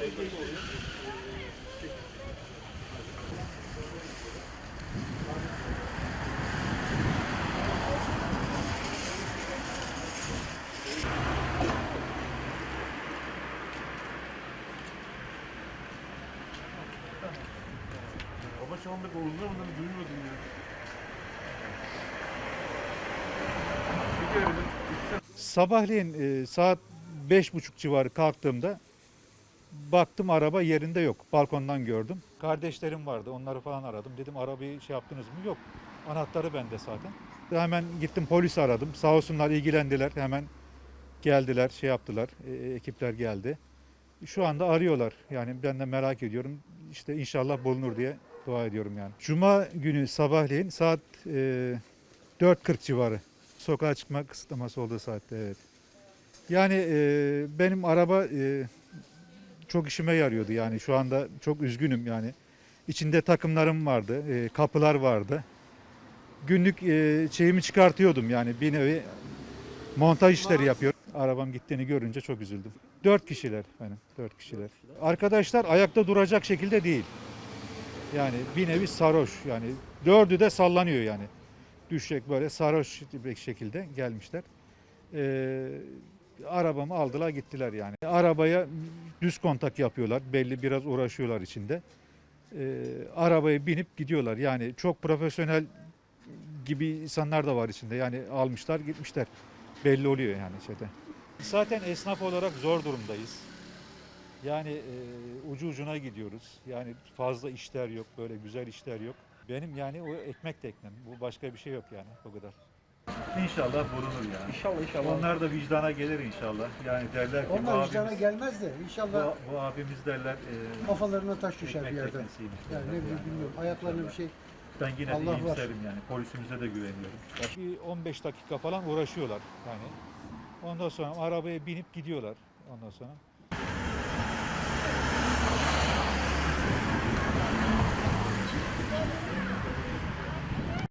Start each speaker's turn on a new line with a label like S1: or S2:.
S1: Baba şu anda doğrudan bunları duyuyordum ya.
S2: Sabahleyin e, saat beş buçuk civarı kalktığımda baktım araba yerinde yok. Balkondan gördüm. Kardeşlerim vardı onları falan aradım. Dedim arabayı şey yaptınız mı? Yok. Anahtarı bende zaten. Hemen gittim polis aradım. Sağ olsunlar ilgilendiler. Hemen geldiler şey yaptılar. E, ekipler geldi. Şu anda arıyorlar. Yani ben de merak ediyorum. İşte inşallah bulunur diye dua ediyorum yani. Cuma günü sabahleyin saat e, 4.40 civarı sokağa çıkma kısıtlaması olduğu saatte evet. Yani e, benim araba e, çok işime yarıyordu yani şu anda çok üzgünüm yani. İçinde takımlarım vardı, e, kapılar vardı. Günlük e, şeyimi çıkartıyordum yani bir nevi montaj işleri yapıyorum. Arabam gittiğini görünce çok üzüldüm. Dört kişiler benim, dört kişiler. Arkadaşlar ayakta duracak şekilde değil. Yani bir nevi sarhoş yani dördü de sallanıyor yani düşecek böyle sarhoş bir şekilde gelmişler. Ee, arabamı aldılar gittiler yani. Arabaya düz kontak yapıyorlar. Belli biraz uğraşıyorlar içinde. Ee, arabaya binip gidiyorlar. Yani çok profesyonel gibi insanlar da var içinde. Yani almışlar gitmişler. Belli oluyor yani şeyde. Zaten esnaf olarak zor durumdayız. Yani e, ucu ucuna gidiyoruz. Yani fazla işler yok, böyle güzel işler yok. Benim yani o ekmek teknem. Bu başka bir şey yok yani o kadar. İnşallah bulunur yani.
S3: İnşallah inşallah.
S2: Onlar da vicdana gelir inşallah. Yani derler ki bu
S3: Onlar vicdana
S2: abimiz,
S3: gelmez de inşallah
S2: bu, bu abimiz derler e,
S3: kafalarına taş düşer bir yerden. Yani ne bileyim bilmiyorum. Ayaklarına bir şey.
S2: Ben yine
S3: Allah de
S2: iyimserim yani. Polisimize de güveniyorum. Bir 15 dakika falan uğraşıyorlar yani. Ondan sonra arabaya binip gidiyorlar ondan sonra. Thank you.